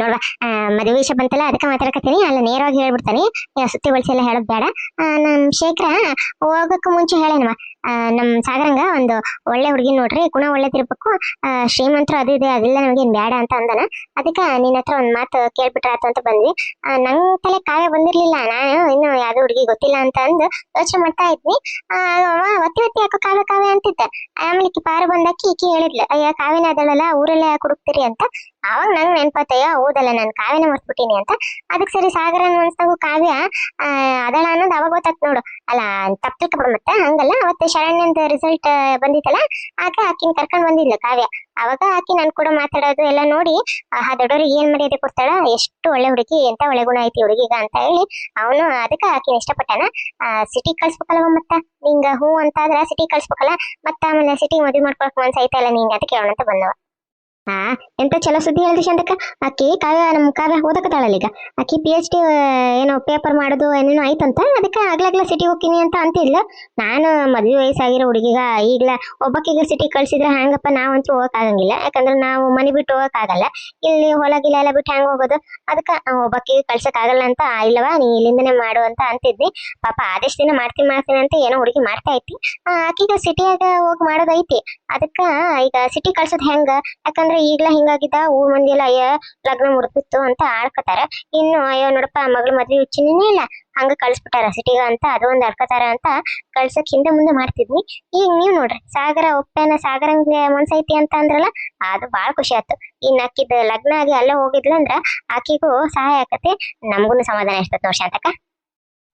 ನೋಡ್ವಾ. ಮದುವೆ ವಿಷಯ ಬಂತಲ್ಲ, ಅದಕ್ಕೆ ಮಾತಾಡಕತ್ತೀನಿ. ಅಲ್ಲ, ನೇರವಾಗಿ ಹೇಳ್ಬಿಡ್ತಾನೆ. ಸುತ್ತಿಗೊಳಿಸಿ ಸುತ್ತಿ ಬಳಸಿ ಎಲ್ಲ ಹೇಳೋದು ಬೇಡ. ನಮ್ಮ ನಮ್ ಶೇಖರ ಹೋಗಕ್ಕೆ ಮುಂಚೆ ಹೇಳೇನವ. ನಮ್ಮ ಸಾಗರಂಗ ಒಂದು ಒಳ್ಳೆ ಹುಡುಗಿ ನೋಡ್ರಿ. ಗುಣ ಒಳ್ಳೇದಿರ್ಬೇಕು ಶ್ರೀಮಂತರು ಅದು ಇದೆ ಅದೆಲ್ಲ, ನಮಗೇನು ಬೇಡ ಅಂತ ಅಂದನ. ಅದಕ್ಕೆ ನಿನ್ನ ಹತ್ರ ಒಂದ್ ಮಾತು ಕೇಳ್ಬಿಟ್ರಾತು ಅಂತ ಬಂದ್ವಿ. ನಂಗ್ ತಲೆ ಕಾವ್ಯ ಬಂದಿರಲಿಲ್ಲ. ನಾನು ಇನ್ನು ಯಾವುದೋ ಹುಡುಗಿ ಗೊತ್ತಿಲ್ಲ ಅಂತ ಅಂದು ಯೋಚನೆ ಮಾಡ್ತಾ ಅವ ಒತ್ತಿ ಒತ್ತಿ ಯಾಕೋ ಕಾವ್ಯ ಕಾವ್ಯ ಅಂತಿದ್ದ. ಆಮೇಲೆ ಪಾರು ಬಂದಾಕಿ ಈಕಿ ಹೇಳಿದ್ಲು, ಅಯ್ಯ, ಕಾವ್ಯನ ಅದಳಲ್ಲ, ಊರಲ್ಲೇ ಹುಡುಕ್ತೀರಿ ಅಂತ. ಅವಾಗ ನಂಗ್ ನೆನ್ಪತ್ತಯ್ಯ ಹೌದಲ್ಲ, ನಾನು ಕಾವ್ಯನ ಮರ್ತ್ಬಿಟ್ಟಿನಿ ಅಂತ. ಅದಕ್ಕೆ ಸರಿ ಸಾಗರ ಅನ್ಸ್ದಾಗು ಕಾವ್ಯ ಅದಳ ಅನ್ನೋದು ಅವಾಗ ಗೊತ್ತಾತ್ ನೋಡು. ಅಲ್ಲ ತಪ್ಪಿಕ ಮತ್ತೆ, ಹಂಗಲ್ಲ. ಅವತ್ತೆ ಶರಣ್ಯಂದ ರಿಸಲ್ಟ್ ಬಂದಿತ್ತಲ್ಲ, ಆಗ ಆಕಿನ ಕರ್ಕೊಂಡ್ ಬಂದಿದ್ಲು ಕಾವ್ಯ. ಅವಾಗ ಆಕಿ ನನ್ ಕೂಡ ಮಾತಾಡೋದು ಎಲ್ಲ ನೋಡಿ ಆ ದೊಡ್ಡವ್ರಿಗೆ ಏನ್ ಮರ್ಯಾದೆ ಕೊಡ್ತಾಳ, ಎಷ್ಟು ಒಳ್ಳೆ ಹುಡುಗಿ, ಎಂತ ಒಳ್ಳೆ ಗುಣ ಐತಿ ಹುಡುಗಿಗ ಅಂತ ಹೇಳಿ, ಅವನು ಅದಕ್ಕೆ ಆಕಿನ ಇಷ್ಟಪಟ್ಟನ. ಸಿಟಿ ಕಳ್ಸ್ಬೇಕಲ್ವ ಮತ್ತ? ನಿಂಗ ಹೂ ಅಂತ ಆದ್ರ ಸಿಟಿ ಕಳ್ಸ್ಬೇಕಲ್ಲ, ಮತ್ತ ಆಮೇಲೆ ಸಿಟಿ ಮದ್ವೆ ಮಾಡ್ಕೊಳಕ್ ಮನ್ಸೈತಲ್ಲ ನಿಂಗ ಅದಕ್ಕೆ ಅಂತ ಬಂದವ. ಹಾ ಎಂತ ಚಲೋ ಸುದ್ದಿ ಹೇಳ್ದಿ ಚಂದಕ್ಕ? ಆಕಿ ಕಾವ್ಯ ನಮ್ಮ ಕಾವ್ಯ ಓದಕತ್ತಾಳಲ್ಲ ಈಗ ಆಕಿ ಪಿ ಎಚ್ ಡಿ ಏನೋ ಪೇಪರ್ ಮಾಡೋದು ಏನೇನೋ ಆಯ್ತಂತ? ಅದಕ್ಕೆ ಆಗ್ಲಾಗ್ಲ ಸಿಟಿ ಹೋಗ್ತೀನಿ ಅಂತ ಅಂತಿದ್ಲ. ನಾನು ಮದ್ವೆ ವಯಸ್ಸಾಗಿರೋ ಹುಡುಗಿಗ ಈಗಲ ಒಬ್ಬಕ್ಕೀಗ ಸಿಟಿ ಕಳ್ಸಿದ್ರೆ ಹ್ಯಾಂಗಪ್ಪ ನಾವಂತೂ ಹೋಗಕ್ ಆಗಂಗಿಲ್ಲ ಯಾಕಂದ್ರೆ ನಾವು ಮನೆ ಬಿಟ್ಟು ಹೋಗಕ್ ಆಗಲ್ಲ ಇಲ್ಲಿ ಹೊಲ ಗಿಲ ಎಲ್ಲ ಬಿಟ್ಟು ಹ್ಯಾಂಗ ಹೋಗೋದು? ಅದಕ್ಕೆ ಒಬ್ಬಕ್ಕಿಗೆ ಕಳ್ಸಕ್ ಆಗಲ್ಲ ಅಂತ "ಆ, ಇಲ್ಲವಾ ನೀ ಇಲ್ಲಿಂದನೇ ಮಾಡು ಅಂತ ಅಂತಿದ್ವಿ ಪಾಪ ಆದಷ್ಟು ದಿನ ಮಾಡ್ತೀನಿ ಮಾಡ್ತೀನಿ ಅಂತ ಏನೋ ಹುಡುಗಿ ಮಾಡ್ತಾ ಐತಿ ಆಕಿಗ ಸಿಟಿಯಾಗ ಹೋಗಿ ಮಾಡೋದೈತಿ. ಅದಕ್ಕ ಈಗ ಸಿಟಿ ಕಳ್ಸೋದು ಹೆಂಗ? ಯಾಕಂದ್ರೆ ಈಗ್ಲ ಹಿಂಗಾಗಿದ್ದ ಊರ್ ಮಂದಿ ಎಲ್ಲ ಅಯ್ಯ ಲಗ್ನ ಮುರ್ದಿತ್ತು ಅಂತ ಆಡ್ಕೋತಾರ. ಇನ್ನು ಅಯ್ಯೋ ನೋಡಪ್ಪ, ಮಗಳು ಮದ್ವೆ ಹುಚ್ಚಿನೇ ಇಲ್ಲ. ಹಂಗ ಕಳ್ಸ್ಬಿಟ್ಟಾರ ಸಿಟಿಗ ಅಂತ ಅದು ಒಂದ್ ಆಡ್ಕೊತಾರ ಅಂತ ಕಳ್ಸಕ್ ಹಿಂದೆ ಮುಂದೆ ಮಾಡ್ತಿದ್ವಿ. ಈಗ ನೀವ್ ನೋಡ್ರಿ, ಸಾಗರ ಒಪ್ಪೇನ ಸಾಗರಂಗೆ ಮನ್ಸೈತಿ ಅಂತ ಅಂದ್ರಲ್ಲ, ಅದು ಬಾಳ ಖುಷಿ ಆಯ್ತು. ಇನ್ ಅಕ್ಕಿದ ಲಗ್ನ ಆಗಿ ಅಲ್ಲೇ ಹೋಗಿದ್ಲ ಅಂದ್ರ ಆಕಿಗೂ ಸಹಾಯ ಆಕತಿ, ನಮ್ಗೂನು ಸಮಾಧಾನ ಇರ್ತದ ನೋಡ್ ಶಾಂತಕ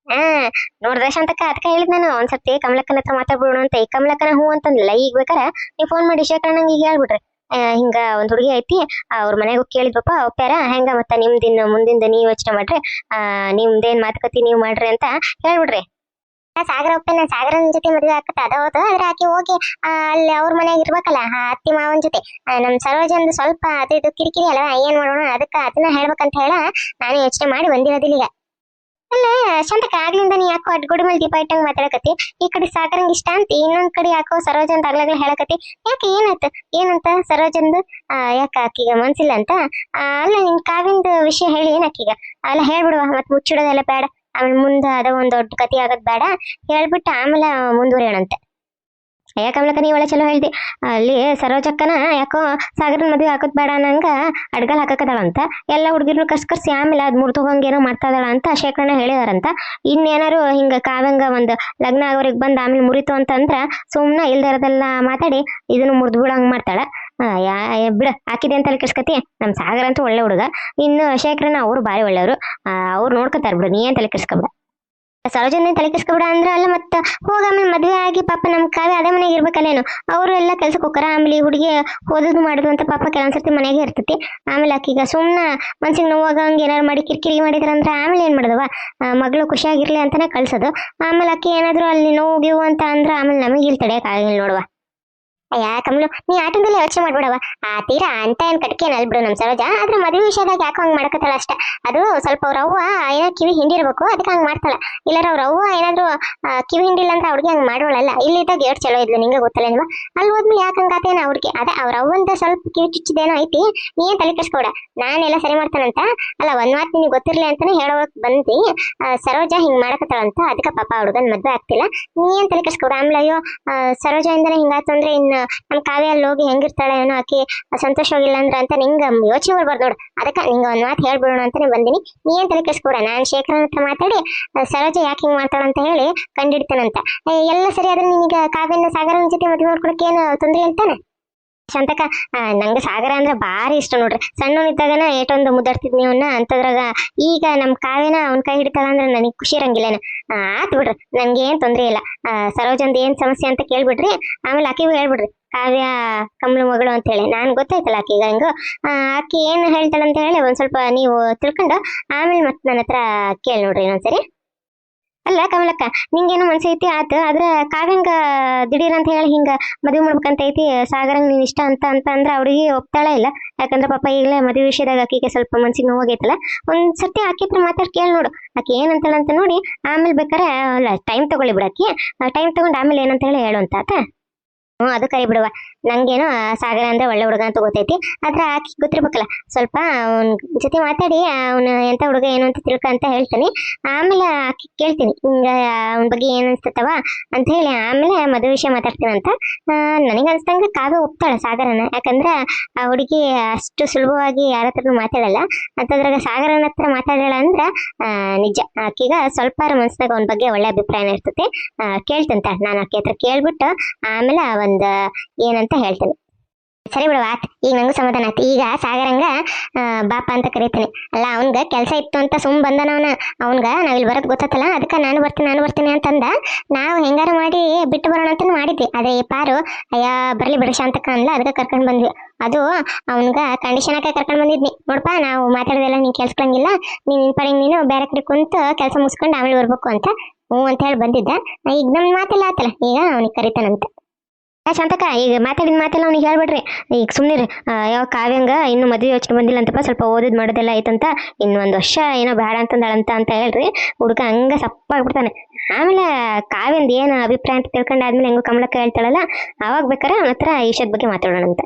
ಹಾ, ನೋಡ್ದ ಶಾಂತಕ ಅದಕ್ಕ ಹೇಳಿದ್ ನಾನು ಒಂದ್ಸತಿ ಕಮಲಕ್ಕನ ಹತ್ರ ಮಾತಾಡ್ಬಿಡೋಣ ಅಂತ, ಈ ಕಮಲಕ್ಕನ ಹೂ ಅಂತಂದಿಲ್ಲ ಈಗ ಬೇಕಾರ ನೀವ್ ಫೋನ್ ಮಾಡಿ ಶೇಖರಣಂಗೆ ಈಗ ಹೇಳ್ಬಿಡ್ರಿ. ಹಿಂಗ ಒಂದ್ ಹುಡುಗಿ ಐತಿ ಅವ್ರ ಮನೆಗೆ ಕೇಳಿದ್ವಪ್ಪ ಒಪ್ಪ್ಯಾರ ಹೆಂಗ ಮತ್ತ ನಿಮ್ದಿನ್ ಮುಂದಿಂದ ನೀವ್ ಯೋಚನೆ ಮಾಡ್ರಿ, ಆ, ನಿಮ್ದೇನ್ ಮಾತುಕತೆ ನೀವ್ ಮಾಡ್ರಿ ಅಂತ ಹೇಳ್ಬಿಡ್ರಿ. ಸಾಗರ ಒಪ್ಪೇನ ಸಾಗರನ್ ಜೊತೆ ಮದುವೆ ಆಕತ್ತ ಅದ ಹೌದು ಆದ್ರೆ ಆಕಿ ಹೋಗಿ ಅಲ್ಲಿ ಅವ್ರ ಮನೆಯಾಗ ಇರ್ಬೇಕಲ್ಲ, ಆ, ಅತ್ತಿ ಮಾವನ್ ಜೊತೆ ನಮ್ ಸರೋಜಂದು ಸ್ವಲ್ಪ ಅದು ಇದು ಕಿರಿಕಿರಿ ಅಲ್ವಾ ಏನ್ ಮಾಡೋಣ, ಅದಕ್ಕ ಅದನ್ನ ಹೇಳ್ಬೇಕಂತ ಹೇಳ, ನಾನು ಯೋಚನೆ ಮಾಡಿ ಬಂದಿರೋದಿಲ್ಲ ಅಲ್ಲ ಶಾಂತಕ ಆಗ್ಲಿಂದ ನೀ ಯಾಕೋ ಅಡ್ಗೋಡಿ ಮೇಲೆ ದೀಪ ಇಟ್ಟಂಗ್ ಮಾತಾಡಕತ್ತಿ? ಈ ಕಡೆ ಸಾಗರಂಗ್ ಇಷ್ಟ ಅಂತ, ಇನ್ನೊಂದ್ ಕಡೆ ಯಾಕೋ ಸರೋಜ್ ಅಂತ ಆಗ್ಲಾಗ್ಲ ಹೇಳಕತ್ತಿ. ಯಾಕೆ ಏನಾಯ್ತು? ಏನಂತ ಸರೋಜಂದು? ಯಾಕ ಆಕಿಗ ಮನ್ಸಿಲ್ಲ ಅಂತ? ಅಲ್ಲ, ನಿನ್ ಕಾವಿಂದ ವಿಷಯ ಹೇಳಿ ಏನ್ ಆಕಿಗ ಅಲ್ಲ, ಹೇಳ್ಬಿಡುವ ಮತ್ ಮುಚ್ಚಿಡೋದೆಲ್ಲ ಬೇಡ. ಆಮೇಲೆ ಮುಂದ ಅದ ಒಂದ್ ದೊಡ್ಡ ಕತಿ ಆಗೋದ್ ಬೇಡ. ಹೇಳ್ಬಿಟ್ಟು ಆಮೇಲೆ ಮುಂದುವರಿಯೋಣಂತೆ. ಅಯ್ಯ ಕಮಲಕ್ಕ, ನೀ ಒಳ್ಳೆ ಚಲೋ ಹೇಳ್ದಿ. ಅಲ್ಲಿ ಸರೋಜಕ್ಕನ ಯಾಕೋ ಸಾಗರನ ಮದುವೆ ಹಾಕೋದ್ ಬೇಡ ಅನ್ನಂಗ ಅಡ್ಗಲ್ ಹಾಕಕದಾಳಂತ ಎಲ್ಲ ಹುಡುಗಿರ್ನು ಕರ್ಸ್ ಕರ್ಸಿ ಆಮೇಲೆ ಅದ್ ಮುರ್ದು ಹೋಗಂಗೇನೋ ಮಾಡ್ತಾ ಇದಾಳ ಅಂತ ಶೇಖರಣ ಹೇಳಿದಾರಂತ. ಇನ್ನೇನಾರು ಹಿಂಗ ಕಾವಂಗ ಒಂದ್ ಲಗ್ನ ಆಗೋರಿಗೆ ಬಂದ್ ಆಮೇಲೆ ಮುರಿತು ಅಂತಂದ್ರ ಸುಮ್ಮನೆ ಇಲ್ದಿರೋದೆಲ್ಲ ಮಾತಾಡಿ ಇದನ್ನು ಮುರಿದು ಬಿಡಂಗ್ ಮಾಡ್ತಾಳ. ಬಿಡ, ಹಾಕಿದೆ ಅಂತ ಕೆಡ್ಸ್ಕತಿ. ನಮ್ ಸಾಗರ ಅಂತೂ ಒಳ್ಳೆ ಹುಡುಗ. ಇನ್ನು ಶೇಖರನ ಅವ್ರು ಬಾರಿ ಒಳ್ಳೆಯವರು. ಅವ್ರು ನೋಡ್ಕೊತಾರ ಬಿಡು, ನೀ ಅಂತ ಕೆಡ್ಸ್ಕೊಬಿಡ ಸರೋಜನ ತಲೆ ಕೆಸ್ಕೊಬಿಡ ಅಂದ್ರೆ ಅಲ್ಲ, ಮತ್ತ ಹೋಗ ಆಮೇಲೆ ಮದ್ವೆ ಆಗಿ ಪಾಪ ನಮ್ಮ ಕಾವ್ಯ ಅದೇ ಮನೆಗೆ ಇರ್ಬೇಕಲ್ಲೇನು? ಅವರು ಎಲ್ಲ ಕೆಲ್ಸಕ್ಕೆ ಹೋಗಾರ ಆಮೇಲೆ ಹುಡುಗಿ ಓದೋದು ಮಾಡೋದು ಅಂತ ಪಾಪ ಕೆಲವೊಂದ್ಸರ್ತಿ ಮನೆಗೆ ಇರ್ತೈತಿ. ಆಮೇಲೆ ಆಕೀಗ ಸುಮ್ನ ಮನ್ಸಿಗೆ ನೋವಾಗಂಗೆ ಏನಾರು ಮಾಡಿ ಕಿರಿಕಿರಿ ಮಾಡಿದ್ರಂದ್ರೆ ಆಮೇಲೆ ಏನ್ ಮಾಡಿದವ ಮಗಳು ಖುಷಿಯಾಗಿರ್ಲಿ ಅಂತಾನೆ ಕಳ್ಸೋದು. ಆಮೇಲೆ ಆಕಿ ಏನಾದ್ರು ಅಲ್ಲಿ ನೋವು ಗೀವು ಅಂತ ಅಂದ್ರೆ ಆಮೇಲೆ ನಮಗೆ ಇಲ್ಲಿ ತಡೆಯೋಕ್ಕಾಗಿಲ್ಲ ನೋಡುವ. ಅಯ್ಯ ನೀ ಆಟದಲ್ಲಿ ಯೋಚನೆ ಮಾಡ್ಬಿಡವ ಆ, ತೀರಾ ಅಂತ ಏನ್ ಕಟ್ಕೇನ ಅಲ್ ಬಿಡು ನಮ್ ಸರೋಜ. ಆದ್ರ ಮದುವೆ ವಿಷಯದಾಗ ಯಾಕೋ ಹಂಗ್ ಮಾಡ್ಕೊತಾಳ ಅಷ್ಟ. ಅದು ಸ್ವಲ್ಪ ಅವ್ರ ಅವ್ವ ಕಿವಿ ಹಿಂಡಿರ್ಬೇಕು, ಅದಕ್ಕೆ ಹಂಗ್ ಮಾಡ್ತಾಳ. ಇಲ್ಲಾರ ಅವ್ರ ಅವ್ವ ಏನಾದ್ರು ಕಿವಿ ಹಿಂಡಿಲ್ಲ ಅಂತ ಅವ್ರಿಗೆ ಹಂಗ್ ಮಾಡೋಳಲ್ಲ ಇಲ್ಲಿದ್ದಾಗ ಏಟ್ ಚಲೋ ಇದ್ಲು, ನಿಂಗೆ ಗೊತ್ತಲ್ಲ ನಿಲ್ವಾ ಅಲ್ಲಿ ಹೋದ್ಮೇಲೆ ಯಾಕೆ ಹಂಗಾತೇನ ಅವ್ರಿಗೆ? ಅದೇ ಅವ್ರ ಅವ್ವಂದ ಸ್ವಲ್ಪ ಕಿವಿ ಚುಚ್ಚಿದೇನೋ ಐತಿ, ನೀ ಏನ್ ತಲೆ ಕೆಡ್ಸ್ಕೊಡ ನಾನೆಲ್ಲ ಸರಿ ಮಾಡ್ತಾನಂತ? ಅಲ್ಲ, ಒಂದ್ ಮಾತು ನಿನಗೆ ಗೊತ್ತಿರ್ಲಿ ಅಂತಾನೆ ಹೇಳೋಕ್ ಬಂದಿ ಸರೋಜ ಹಿಂಗ್ ಮಾಡಕತ್ತಾಳಂತ ಅದಕ್ಕೆ ಪಾಪ ಹುಡುಗನ್ ಮದ್ವೆ ಆಗ್ತಿಲ್ಲ. ನೀ ಏನ್ ತಲೆ ಕೆಡ್ಸ್ಕೊಡ ಆಮೇಲೆ ಅಯ್ಯೋ ಸರೋಜ ಇಂದಾನೆ ಹಿಂಗಾತಂದ್ರೆ ಇನ್ನು ನಮ್ ಕಾವ್ಯ ಅಲ್ಲಿ ಹೋಗಿ ಹೆಂಗಿರ್ತಾಳೆ ಏನೋ ಆಕಿ ಸಂತೋಷವಾಗಿಲ್ಲ ಅಂದ್ರೆ ಅಂತ ನಿಂಗ ಯೋಚನೆ ಬರ್ಬಾರ್ದು ನೋಡು. ಅದಕ್ಕೆ ನಿಂಗ ಒಂದು ಮಾತು ಹೇಳ್ಬಿಡೋಣ ಅಂತಾನೆ ಬಂದಿನಿ. ನೀ ಏನು ತಲೆ ನಾನ್ ಶೇಖರನ್ ಹತ್ರ ಮಾತಾಡಿ ಸರೋಜ ಯಾಕೆ ಹಿಂಗೆ ಮಾಡ್ತಾಳ ಅಂತ ಹೇಳಿ ಕಂಡಿಡ್ತಾನಂತ. ಎಲ್ಲ ಸರಿ ಆದ್ರೆ ನಿನಗೆ ಕಾವ್ಯನ ಸಾಗರನ ಜೊತೆ ಮದುವೆ ಮಾಡ್ಕೊಳಕ್ಕೆ ಏನು ತೊಂದರೆ ಅಂತಾನೆ ಶಾಂತಕ ನಂಗೆ ಸಾಗರ ಅಂದ್ರೆ ಭಾರಿ ಇಷ್ಟ ನೋಡ್ರಿ. ಸಣ್ಣವನಿದ್ದಾಗನ ಏಟೊಂದು ಮುದ್ದಾಡ್ತಿದ್ನಿ ಅವನ್ನ ಅಂತದ್ರಾಗ ಈಗ ನಮ್ ಕಾವ್ಯನ ಅವನ ಕೈ ಹಿಡಿತಾಳ ಅಂದ್ರೆ ನನಗೆ ಖುಷಿ ಇರಂಗಿಲ್ಲನ. ಆತ್ ಬಿಡ್ರಿ ನನ್ಗೆ ಏನ್ ತೊಂದ್ರೆ ಇಲ್ಲ. ಸರೋಜಂದ್ ಏನ್ ಸಮಸ್ಯೆ ಅಂತ ಕೇಳ್ಬಿಡ್ರಿ. ಆಮೇಲೆ ಆಕಿಗೂ ಹೇಳ್ಬಿಡ್ರಿ, ಕಾವ್ಯ ಕಮಲು ಮಗಳು ಅಂತ ಹೇಳಿ. ನಾನ್ ಗೊತ್ತಾಯ್ತಲ್ಲ ಆಕಿಗ ಹಂಗ. ಆಕಿ ಏನ್ ಹೇಳ್ತಾಳಂತ ಹೇಳಿ ಒಂದ್ ಸ್ವಲ್ಪ ನೀವು ತಿಳ್ಕೊಂಡು, ಆಮೇಲೆ ಮತ್ತೆ ನನ್ನ ಹತ್ರ ಕೇಳಿ ನೋಡ್ರಿ ಇನ್ನೊಂದ್ಸರಿ. ಅಲ್ಲ ಕಮಲಕ್ಕ, ನಿಂಗೇನು ಮನ್ಸೈತಿ ಆತ, ಆದ್ರ ಕಾವ್ಯಂಗ ದಿಢೀರ್ ಅಂತ ಹೇಳಿ ಹಿಂಗ ಮದುವೆ ಮಾಡ್ಬೇಕಂತ ಐತಿ ಸಾಗರಂಗ್ ನೀನ್ ಇಷ್ಟ ಅಂತ ಅಂತ ಅಂದ್ರೆ ಅವ್ರಿಗೆ ಒಪ್ತಾಳೆ ಇಲ್ಲ. ಯಾಕಂದ್ರ ಪಾಪ ಈಗಲೇ ಮದುವೆ ವಿಷಯದಾಗ ಆಕಿಗೆ ಸ್ವಲ್ಪ ಮನ್ಸಿಗೆ ನೋವಾಗೈತಲ್ಲ. ಒಂದ್ ಸರ್ತಿ ಮಾತಾಡಿ ಹತ್ರ ಮಾತಾಡ್ ಕೇಳಿ ನೋಡು. ಆಕಿ ಏನಂತಾಳ ಅಂತ ನೋಡಿ, ಆಮೇಲೆ ಬೇಕಾರೆ, ಅಲ್ಲ ಟೈಮ್ ತಗೊಳ್ಳಿ ಬಿಡಾಕಿ ಟೈಮ್ ತಗೊಂಡು ಆಮೇಲೆ ಏನಂತ ಹೇಳಿ ಹೇಳು ಅಂತ ಆತ. ಹ್ಞೂ ಅದು ಕೈ ಬಿಡುವ ನಂಗೇನೋ ಸಾಗರ ಅಂದ್ರೆ ಒಳ್ಳೆ ಹುಡುಗ ಅಂತ ಗೊತ್ತೈತಿ. ಆದ್ರೆ ಆಕಿ ಗೊತ್ತಿರ್ಬೇಕಲ್ಲ, ಸ್ವಲ್ಪ ಅವನ ಜೊತೆ ಮಾತಾಡಿ, ಅವನ ಎಂತ ಹುಡುಗ ಏನು ಅಂತ ತಿಳ್ಕ ಅಂತ ಹೇಳ್ತೀನಿ. ಆಮೇಲೆ ಆಕಿ ಕೇಳ್ತೀನಿ, ಹಿಂಗ ಅವನ ಬಗ್ಗೆ ಏನ್ ಅನ್ಸ್ತತವ ಅಂತ ಹೇಳಿ, ಆಮೇಲೆ ಮದುವೆ ವಿಷಯ ಅಂತ. ನನಗೆ ಅನ್ಸ್ದಂಗ ಕಾವ್ಯ ಒಪ್ತಾಳೆ ಸಾಗರನ. ಯಾಕಂದ್ರೆ ಆ ಹುಡುಗಿ ಅಷ್ಟು ಸುಲಭವಾಗಿ ಯಾರ ಹತ್ರನೂ ಮಾತಾಡಲ್ಲ. ಅಂತದ್ರಾಗ ಸಾಗರನ ಹತ್ರ ಮಾತಾಡಲ್ಲ ಅಂದ್ರ ನಿಜ. ಆಕಿಗ ಸ್ವಲ್ಪ ಮನ್ಸ್ದಾಗ ಅವನ ಬಗ್ಗೆ ಒಳ್ಳೆ ಅಭಿಪ್ರಾಯನ ಇರ್ತೈತಿ. ಕೇಳ್ತಂತ. ನಾನು ಆಕೆ ಹತ್ರ ಕೇಳ್ಬಿಟ್ಟು, ಆಮೇಲೆ ಒಂದ್, ಏನಂತ ಹೇಳ್ತೇನೆ. ಸರಿ ಬಿಡು ಆತ್, ಈಗ ನಂಗೂ ಸಮಾಧಾನ ಆಯ್ತು. ಈಗ ಸಾಗರಂಗ ಬಾಪ ಅಂತ ಕರಿತೀನಿ. ಅಲ್ಲ, ಅವನ್ಗ ಕೆಲಸ ಇತ್ತು ಅಂತ ಸುಮ್ ಬಂದನವನ ಅವನ್ಗ ನಾವಿಲ್ಲಿ ಬರೋದ್ ಗೊತ್ತಲ್ಲ ಅದಕ್ಕೆ ನಾನು ಬರ್ತೀನಿ ನಾನು ಬರ್ತೀನಿ ಅಂತಂದ ನಾವು ಹೆಂಗಾರ ಮಾಡಿ ಬಿಟ್ಟು ಬರೋಣ ಅಂತ ಮಾಡಿದ್ವಿ. ಅದೇ ಈ ಪಾರು, ಅಯ್ಯ, ಬರ್ಲಿ ಬಿಡು ಶಾಂತಕ್ಕ ಅಂದ್ಲ, ಅದಕ್ಕೆ ಕರ್ಕೊಂಡ್ ಬಂದ್ವಿ. ಅದು ಅವನ್ಗ ಕಂಡೀಷನ್ ಹಾಕಿ ಕರ್ಕೊಂಡ್ ಬಂದಿದ್ನಿ. ನೋಡಪ್ಪ ನಾವು ಮಾತಾಡೋದೆಲ್ಲ ನೀನು ನೀನ್ ನಿನ್ ಪಡೆಗೆ ನೀನು ಬೇರೆ ಕಡೆ ಕುಂತು ಕೆಲಸ ಮುಗಿಸ್ಕೊಂಡು ಆಮೇಲೆ ಬರ್ಬೇಕು ಅಂತ ಹ್ಞೂ ಅಂತ ಹೇಳಿ ಬಂದಿದ್ದ. ಈಗ ನಮ್ಮ ಮಾತೆಲ್ಲ ಆತಲ್ಲ, ಈಗ ಅವನಿಗೆ ಕರಿತಾನಂತ. ಆ ಶಾಂತಕ್ಕ, ಈಗ ಮಾತಾಡಿದ ಮಾತೆಲ್ಲ ಅವ್ನಿಗೆ ಹೇಳ್ಬಿಡ್ರಿ. ಈಗ ಸುಮ್ಮನೆ ಯಾವ ಕಾವ್ಯಂಗ ಇನ್ನು ಮದುವೆ ಯೋಚನೆ ಬಂದಿಲ್ಲ ಅಂತಪ್ಪ ಸ್ವಲ್ಪ ಓದಿದ್ ಮಾಡೋದೆಲ್ಲ ಐತಂತ ಇನ್ನು ಒಂದು ವರ್ಷ ಏನೋ ಬೇಡ ಅಂತಂದಳಂತ ಅಂತ ಹೇಳ್ರಿ. ಹುಡುಗ ಹಂಗ ಸಪ್ಪ ಆಗ್ಬಿಡ್ತಾನೆ ಆಮೇಲೆ ಕಾವ್ಯಂದ ಏನು ಅಭಿಪ್ರಾಯ ಅಂತ ತಿಳ್ಕೊಂಡಾದ್ಮೇಲೆ ಹೆಂಗೋ ಕಮಲಕ್ಕ ಹೇಳ್ತಾಳಲ್ಲ, ಅವಾಗ ಬೇಕಾರೆ ಅವನ ಹತ್ರ ಈ ಬಗ್ಗೆ ಮಾತಾಡೋಣ ಅಂತ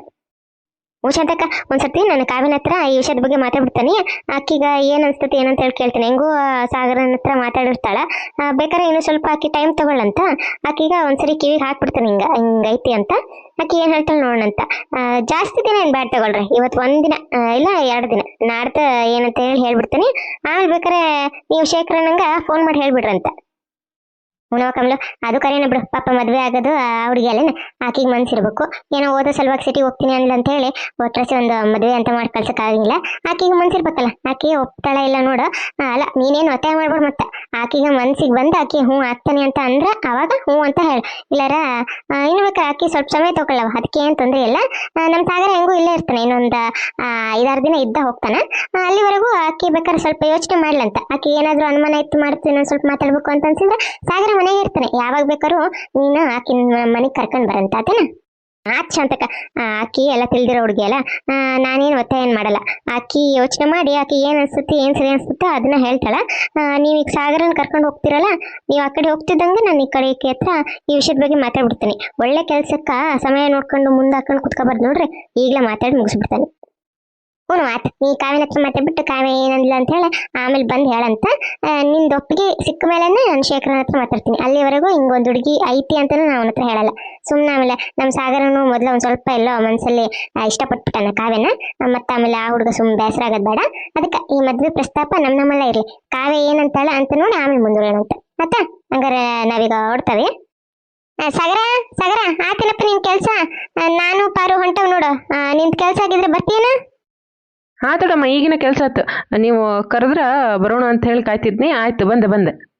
ಹ್ಞೂ ಶಾಂತಕ್ಕ ಒಂದ್ಸತಿ ನಾನು ಹತ್ರ ಈ ವಿಷಯದ ಬಗ್ಗೆ ಮಾತಾಡ್ಬಿಡ್ತಾನೆ. ಆಕಿಗ ಏನ್ ಅನ್ಸ್ತತಿ ಏನಂತ ಹೇಳಿ ಕೇಳ್ತೀನಿ. ಹೆಂಗೂ ಸಾಗರನ ಹತ್ರ ಮಾತಾಡಿರ್ತಾಳ. ಬೇಕಾದ್ರೆ ಇನ್ನು ಸ್ವಲ್ಪ ಆಕಿ ಟೈಮ್ ತಗೊಳ್ಳಂತ. ಆಕಿಗ ಒಂದ್ಸರಿ ಕಿವಿಗೆ ಹಾಕ್ಬಿಡ್ತಾನೆ ಹಿಂಗ, ಹಿಂಗೈತಿ ಅಂತ. ಆಕಿ ಏನ್ ಹೇಳ್ತಾಳೆ ನೋಡೋಣಂತ. ಜಾಸ್ತಿ ದಿನ ಏನ್ ಬ್ಯಾಡ್ ತಗೊಳ್ರಿ. ಇವತ್ತು ಒಂದಿನ ಇಲ್ಲ ಎರಡು ದಿನ. ನಾಡ್ದು ಏನಂತ ಹೇಳಿ ಹೇಳ್ಬಿಡ್ತೀನಿ. ಆಮೇಲೆ ಬೇಕಾರೆ ನೀವು ಶೇಖರಣ್ಣಂಗ ಫೋನ್ ಮಾಡಿ ಹೇಳ್ಬಿಡ್ರಂತ ಕಮಲು, ಅದು ಕರೆನ ಬಿಡು. ಪಾಪ ಮದುವೆ ಆಗೋದು ಅಲ್ಲೇನ, ಆಕಿಗೆ ಮನ್ಸಿರ್ಬೇಕು. ಏನೋ ಓದೋ ಸಲುವಾಗಿ ಸಿಟಿಗೆ ಹೋಗ್ತೀನಿ ಅನ್ಲ ಅಂತ ಹೇಳಿ ಒಟ್ರಾಸಿ ಒಂದು ಮದುವೆ ಅಂತ ಮಾಡಿ ಕಳ್ಸೋಕ್ಕಾಗಿಲ್ಲ ಆಕಿಗೆ ಮನ್ಸಿರ್ಬೇಕಲ್ಲ, ಆಕಿ ಒಪ್ತಾಳ ಇಲ್ಲ ನೋಡು. ಅಲ್ಲ, ನೀನೇನು ಒತ್ತಾಯ ಮಾಡ್ಬೇಡ ಮತ್ತೆ. ಆಕಿಗೆ ಮನ್ಸಿಗೆ ಬಂದು ಆಕಿ ಹ್ಞೂ ಆಗ್ತಾನೆ ಅಂತ ಅಂದ್ರೆ, ಅವಾಗ ಹ್ಞೂ ಅಂತ ಹೇಳು. ಇಲ್ಲಾರ ಇನ್ನು ಬೇಕಾರೆ ಆಕಿ ಸ್ವಲ್ಪ ಸಮಯ ತಗೊಳ್ಳವ ಅದಕ್ಕೆ ಏನು ತೊಂದರೆ ಇಲ್ಲ. ನಮ್ಮ ಸಾಗರ ಹೆಂಗೂ ಇಲ್ಲೇ ಇರ್ತಾನೆ, ಇನ್ನೊಂದು ಐದಾರು ದಿನ ಇದ್ದ ಹೋಗ್ತಾನೆ. ಅಲ್ಲಿವರೆಗೂ ಆಕಿ ಬೇಕಾದ್ರೆ ಸ್ವಲ್ಪ ಯೋಚನೆ ಮಾಡ್ಲಂತ. ಆಕಿ ಏನಾದರೂ ಅನುಮಾನ ಇತ್ತು ಮಾಡ್ತೀನಿ ನಾನು ಸ್ವಲ್ಪ ಮಾತಾಡ್ಬೇಕು ಅಂತ ಅನ್ಸಿದ್ರೆ, ಸಾಗರ ಮನೆಗೆ ಇರ್ತಾನೆ. ಯಾವಾಗ ಬೇಕಾದ್ರೂ ನೀನು ಆಕಿನ ಮನೆಗೆ ಕರ್ಕೊಂಡ್ ಬರಂತ ಆತೇನ? ಆತ್ ಶಾಂತಕ ಆ, ಆಕಿ ಎಲ್ಲ ತಿಳಿದಿರೋ ಹುಡುಗಿ ಅಲ್ಲ? ನಾನೇನು ಒತ್ತಾಯ ಏನು ಮಾಡಲ್ಲ. ಆಕಿ ಯೋಚನೆ ಮಾಡಿ ಆಕಿ ಏನು ಅನ್ಸುತ್ತೆ ಏನು ಸರಿ ಅನ್ಸುತ್ತೆ ಅದನ್ನ ಹೇಳ್ತಾಳ. ನೀವ್ ಈಗ ಸಾಗರನ್ ಕರ್ಕೊಂಡು ಹೋಗ್ತಿರಲ್ಲ ನೀವು ಆ ಕಡೆ ಹೋಗ್ತಿದ್ದಂಗೆ ನಾನು ಈ ಕಡೆ ಈಕೆ ಹತ್ರ ಈ ವಿಷಯದ ಬಗ್ಗೆ ಮಾತಾಡ್ಬಿಡ್ತೀನಿ. ಒಳ್ಳೆ ಕೆಲ್ಸಕ್ಕ ಸಮಯ ನೋಡ್ಕೊಂಡು ಮುಂದೆ ಹಾಕೊಂಡು ಕುತ್ಕೋಬಾರ್ದು ನೋಡ್ರಿ. ಈಗಲೇ ಮಾತಾಡಿ ಮುಗಿಸ್ಬಿಡ್ತಾನೆ. ಹ್ಞೂ ಆತ ನೀ ಕಾವ್ಯನ ಹತ್ರ ಮಾತಾಡ್ಬಿಟ್ಟು ಕಾವ್ಯ ಏನಂದಿಲ್ಲ ಅಂತ ಹೇಳಿ ಆಮೇಲೆ ಬಂದು ಹೇಳಂತ ನಿಂದು ಒಪ್ಪಿಗೆ ಸಿಕ್ಕ ಮೇಲೆ ನಾನು ಶೇಖರನ ಹತ್ರ ಮಾತಾಡ್ತೀನಿ. ಅಲ್ಲಿವರೆಗೂ ಹಿಂಗೊಂದು ಹುಡುಗಿ ಐತಿ ಅಂತಲೂ ನಾನು ಅವನ ಹತ್ರ ಹೇಳಲ್ಲ. ಸುಮ್ಮನೆ ಆಮೇಲೆ ನಮ್ಮ ಸಾಗರನು ಮೊದಲು ಒಂದು ಸ್ವಲ್ಪ ಎಲ್ಲೋ ಮನಸ್ಸಲ್ಲಿ ಇಷ್ಟಪಟ್ಬಿಟ್ಟಾನ ಕಾವ್ಯನ. ಮತ್ತೆ ಆಮೇಲೆ ಆ ಹುಡುಗ ಸುಮ್ಮನೆ ಬೇಸರ ಆಗೋದು ಬೇಡ. ಅದಕ್ಕೆ ಈ ಮದುವೆ ಪ್ರಸ್ತಾಪ ನಮ್ಮ ನಮ್ಮಲ್ಲೇ ಇರಲಿ. ಕಾವ್ಯ ಏನಂತಾಳ ಅಂತ ನೋಡಿ ಆಮೇಲೆ ಮುಂದುವರೋಣ ಅಂತ. ಮತ್ತೆ ಹಂಗಾರೆ ನಾವೀಗ ಹೊಡ್ತವೆ ಸಾಗರ ಸಾಗರ ಆತಿಲ್ಲಪ್ಪ ನಿನ್ ಕೆಲಸ? ನಾನು ಪಾರು ಹೊಂಟವ್ ನೋಡು. ನಿನ್ ಕೆಲಸ ಆಗಿದ್ರೆ ಬರ್ತೀನ ಆತಡಮ್ಮ ಈಗಿನ ಕೆಲಸ ಆತು. ನೀವು ಕರೆದ್ರ ಬರೋಣ ಅಂತ ಹೇಳಿ ಕಾಯ್ತಿದ್ನಿ. ಆಯ್ತು ಬಂದೆ ಬಂದೆ.